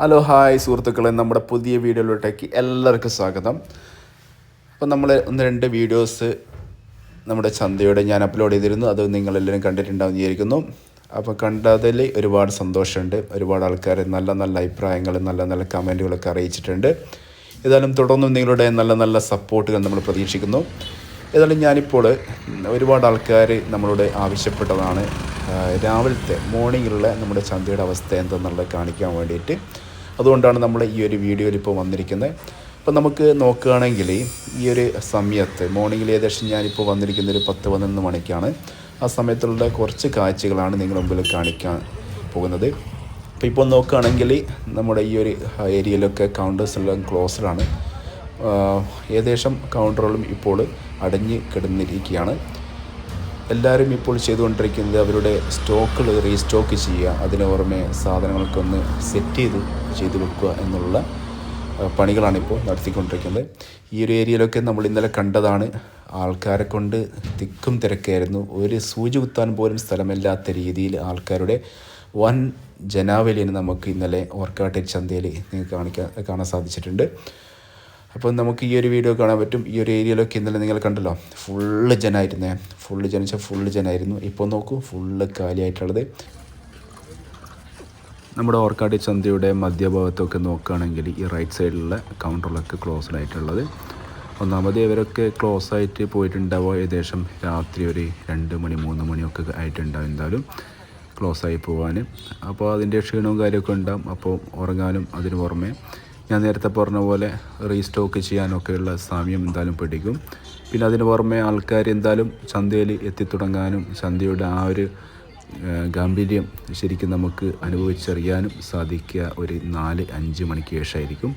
Hello hi സുഹൃത്തുക്കളെ. നമ്മുടെ പുതിയ വീഡിയോയിലോട്ടേക്ക് എല്ലാവർക്കും സ്വാഗതം. അപ്പോൾ നമ്മൾ ഒന്ന് രണ്ട് വീഡിയോസ് നമ്മുടെ ചന്തയുടെ ഞാൻ അപ്ലോഡ് ചെയ്തിരുന്നു. അത് നിങ്ങളെല്ലാവരും കണ്ടിട്ടുണ്ടാവും വിചാരിക്കുന്നു. അപ്പോൾ കണ്ടതിൽ ഒരുപാട് സന്തോഷമുണ്ട്. ഒരുപാട് ആൾക്കാർ നല്ല നല്ല അഭിപ്രായങ്ങൾ നല്ല നല്ല കമന്റുകളൊക്കെ അറിയിച്ചിട്ടുണ്ട്. ഏതായാലും തുടർന്നും നിങ്ങളുടെ നല്ല നല്ല സപ്പോർട്ടുകൾ നമ്മൾ പ്രതീക്ഷിക്കുന്നു. ഏതായാലും ഞാനിപ്പോൾ ഒരുപാട് ആൾക്കാർ നമ്മളോട് ആവശ്യപ്പെട്ടതാണ്. രാവിലത്തെ മോർണിംഗിലുള്ള നമ്മുടെ ചന്തയുടെ അവസ്ഥ എന്തെന്നുള്ളത് കാണിക്കാൻ വേണ്ടിയിട്ട് അതുകൊണ്ടാണ് നമ്മൾ ഈ ഒരു വീഡിയോയിൽ ഇപ്പോൾ വന്നിരിക്കുന്നത്. അപ്പോൾ നമുക്ക് നോക്കുകയാണെങ്കിൽ ഈ ഒരു സമയത്ത് മോർണിംഗിൽ ഏകദേശം ഞാനിപ്പോൾ വന്നിരിക്കുന്ന ഒരു പത്ത് പതിനൊന്ന് മണിക്കാണ്. ആ സമയത്തുള്ള കുറച്ച് കാഴ്ചകളാണ് നിങ്ങൾ മുമ്പിൽ കാണിക്കാൻ പോകുന്നത്. അപ്പോൾ ഇപ്പോൾ നോക്കുകയാണെങ്കിൽ നമ്മുടെ ഈ ഒരു ഏരിയയിലൊക്കെ കൗണ്ടേഴ്സ് എല്ലാം ക്ലോസ്ഡാണ് ഏകദേശം കൗണ്ടറുകളും ഇപ്പോൾ അടഞ്ഞ് കിടന്നിരിക്കുകയാണ്. എല്ലാവരും ഇപ്പോൾ ചെയ്തുകൊണ്ടിരിക്കുന്നത് അവരുടെ സ്റ്റോക്കുകൾ റീസ്റ്റോക്ക് ചെയ്യുക അതിന് പുറമെ സാധനങ്ങളൊക്കെ ഒന്ന് സെറ്റ് ചെയ്ത് ചെയ്ത് വെക്കുക എന്നുള്ള പണികളാണിപ്പോൾ നടത്തിക്കൊണ്ടിരിക്കുന്നത്. ഈ ഒരു ഏരിയയിലൊക്കെ നമ്മൾ ഇന്നലെ കണ്ടതാണ് ആൾക്കാരെ കൊണ്ട് തിക്കും തിരക്കായിരുന്നു. ഒരു സൂചി കുത്താൻ പോലും സ്ഥലമില്ലാത്ത രീതിയിൽ ആൾക്കാരുടെ വൻ ജനാവലിന് നമുക്ക് ഇന്നലെ ഓർക്കാട്ടെ ചന്തയിൽ നിങ്ങൾക്ക് കാണിക്കാൻ കാണാൻ സാധിച്ചിട്ടുണ്ട്. അപ്പോൾ നമുക്ക് ഈ ഒരു വീഡിയോ കാണാൻ പറ്റും. ഈ ഒരു ഏരിയയിലൊക്കെ ഇന്നലെ നിങ്ങൾ കണ്ടല്ലോ. ഫുള്ള് ജനായിരുന്നേ. ഫുള്ള് ജനിച്ച ഫുള്ള് ജനായിരുന്നു. ഇപ്പോൾ നോക്കൂ ഫുള്ള് കാലിയായിട്ടുള്ളത്. നമ്മുടെ ഓർക്കാടി ചന്തയുടെ മധ്യഭാഗത്തൊക്കെ നോക്കുകയാണെങ്കിൽ ഈ റൈറ്റ് സൈഡിലുള്ള കൗണ്ടറിലൊക്കെ ക്ലോസ്ഡ് ആയിട്ടുള്ളത്. ഒന്നാമത് ഇവരൊക്കെ ക്ലോസ് ആയിട്ട് പോയിട്ടുണ്ടാവുക ഏകദേശം രാത്രി ഒരു രണ്ട് മണി മൂന്ന് മണിയൊക്കെ ആയിട്ടുണ്ടാവും എന്തായാലും ക്ലോസ് ആയി പോകാൻ അപ്പോൾ അതിന്റെ ക്ഷീണവും കാര്യമൊക്കെ ഉണ്ടാവും. അപ്പോൾ ഉറങ്ങാനും അതിന് പുറമെ ഞാൻ നേരത്തെ പറഞ്ഞ പോലെ റീസ്റ്റോക്ക് ചെയ്യാനൊക്കെയുള്ള സമയം എന്തായാലും പിടിക്കും. പിന്നെ അതിന് പുറമെ ആൾക്കാർ എന്തായാലും ചന്തയിൽ എത്തിത്തുടങ്ങാനും ചന്തയുടെ ആ ഒരു ഗാംഭീര്യം ശരിക്കും നമുക്ക് അനുഭവിച്ചറിയാനും സാധിക്കുക ഒരു നാല് അഞ്ച് മണിക്ക് ശേഷമായിരിക്കും.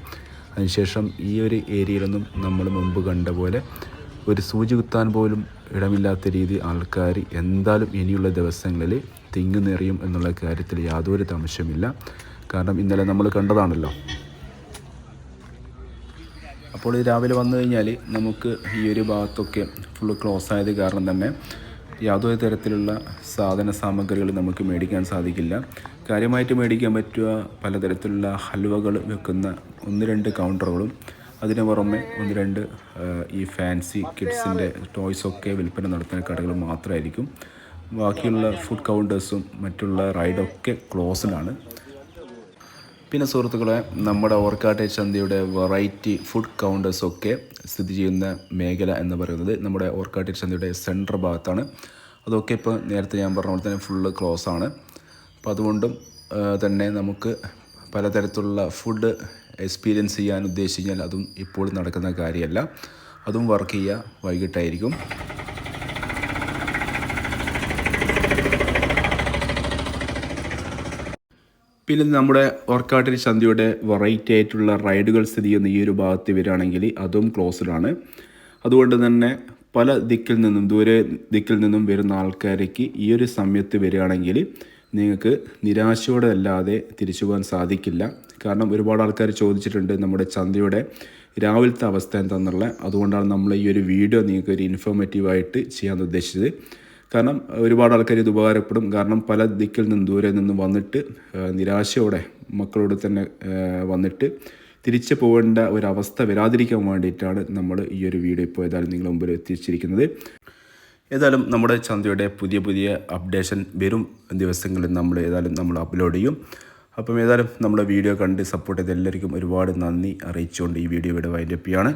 അതിനുശേഷം ഈ ഒരു ഏരിയയിലൊന്നും നമ്മൾ മുമ്പ് കണ്ട പോലെ ഒരു സൂചി കുത്താൻ പോലും ഇടമില്ലാത്ത രീതി ആൾക്കാർ എന്തായാലും ഇനിയുള്ള ദിവസങ്ങളിൽ തിങ്ങി എന്നുള്ള കാര്യത്തിൽ യാതൊരു തമശമില്ല കാരണം ഇന്നലെ നമ്മൾ കണ്ടതാണല്ലോ അപ്പോൾ രാവിലെ വന്നു കഴിഞ്ഞാൽ നമുക്ക് ഈ ഒരു ഭാഗത്തൊക്കെ ഫുൾ ക്ലോസ് ആയത് കാരണം തന്നെ യാതൊരു തരത്തിലുള്ള സാധന സാമഗ്രികൾ നമുക്ക് മേടിക്കാൻ സാധിക്കില്ല. കാര്യമായിട്ട് മേടിക്കാൻ പറ്റുക പലതരത്തിലുള്ള ഹൽവകൾ വെക്കുന്ന ഒന്ന് രണ്ട് കൗണ്ടറുകളും അതിന് പുറമെ ഒന്ന് രണ്ട് ഈ ഫാൻസി കിഡ്സിന്റെ ടോയ്സൊക്കെ വിൽപ്പന നടത്തുന്ന കടകൾ മാത്രമായിരിക്കും. ബാക്കിയുള്ള ഫുഡ് കൗണ്ടേഴ്സും മറ്റുള്ള റൈഡൊക്കെ ക്ലോസ്ഡാണ് പിന്നെ സുഹൃത്തുക്കളെ നമ്മുടെ ഓർക്കാട്ടെ ചന്തയുടെ വെറൈറ്റി ഫുഡ് കൗണ്ടേഴ്സൊക്കെ സ്ഥിതി ചെയ്യുന്ന മേഖല എന്ന് പറയുന്നത് നമ്മുടെ ഓർക്കാട്ടെ ചന്തയുടെ സെൻട്രൽ ഭാഗത്താണ്. അതൊക്കെ ഇപ്പോൾ നേരത്തെ ഞാൻ പറഞ്ഞ പോലെ തന്നെ ഫുള്ള് ക്ലോസ് ആണ്. അപ്പോൾ അതുകൊണ്ടും തന്നെ നമുക്ക് പലതരത്തിലുള്ള ഫുഡ് എക്സ്പീരിയൻസ് ചെയ്യാൻ ഉദ്ദേശിച്ച് കഴിഞ്ഞാൽ അതും ഇപ്പോൾ നടക്കുന്ന കാര്യമല്ല. അതും വർക്ക് ചെയ്യുക വൈകിട്ടായിരിക്കും. പിന്നെ നമ്മുടെ ഓർക്കാട്ടിൽ ചന്തയുടെ വെറൈറ്റി ആയിട്ടുള്ള റൈഡുകൾ സ്ഥിതി ചെയ്യുന്ന ഈ ഒരു ഭാഗത്ത് വരികയാണെങ്കിൽ അതും ക്ലോസ്ഡാണ് അതുകൊണ്ട് തന്നെ പല ദിക്കിൽ നിന്നും ദൂരെ ദിക്കിൽ നിന്നും വരുന്ന ആൾക്കാരേക്ക് ഈ ഒരു സമയത്ത് വരികയാണെങ്കിൽ നിങ്ങൾക്ക് നിരാശയോടെ അല്ലാതെ തിരിച്ചു പോകാൻ സാധിക്കില്ല. കാരണം ഒരുപാട് ആൾക്കാർ ചോദിച്ചിട്ടുണ്ട് നമ്മുടെ ചന്തയുടെ രാവിലത്തെ അവസ്ഥ എന്താണെന്നുള്ള. അതുകൊണ്ടാണ് നമ്മൾ ഈ ഒരു വീഡിയോ നിങ്ങൾക്ക് ഒരു ഇൻഫോർമേറ്റീവായിട്ട് ചെയ്യാൻ ഉദ്ദേശിച്ചത്. കാരണം ഒരുപാട് ആൾക്കാർ ഇത് ഉപകാരപ്പെടും. കാരണം പല ദിക്കിൽ നിന്നും ദൂരെ നിന്നും വന്നിട്ട് നിരാശയോടെ മക്കളോട് തന്നെ വന്നിട്ട് തിരിച്ചു പോകേണ്ട ഒരവസ്ഥ വരാതിരിക്കാൻ വേണ്ടിയിട്ടാണ് നമ്മൾ ഈ ഒരു വീഡിയോ ഇപ്പോൾ ഏതായാലും നിങ്ങളുടെ മുമ്പിൽ എത്തിച്ചിരിക്കുന്നത്. ഏതായാലും നമ്മുടെ ചന്തയുടെ പുതിയ പുതിയ അപ്ഡേഷൻ വരും ദിവസങ്ങളിൽ നമ്മൾ ഏതായാലും നമ്മൾ അപ്ലോഡ് ചെയ്യും. അപ്പം ഏതായാലും നമ്മുടെ വീഡിയോ കണ്ട് സപ്പോർട്ട് ചെയ്ത എല്ലാവർക്കും ഒരുപാട് നന്ദി. അറിയിച്ചുകൊണ്ട് ഈ വീഡിയോ ഇവിടെ വൈൻഡപ്പ് ചെയ്യാണ്.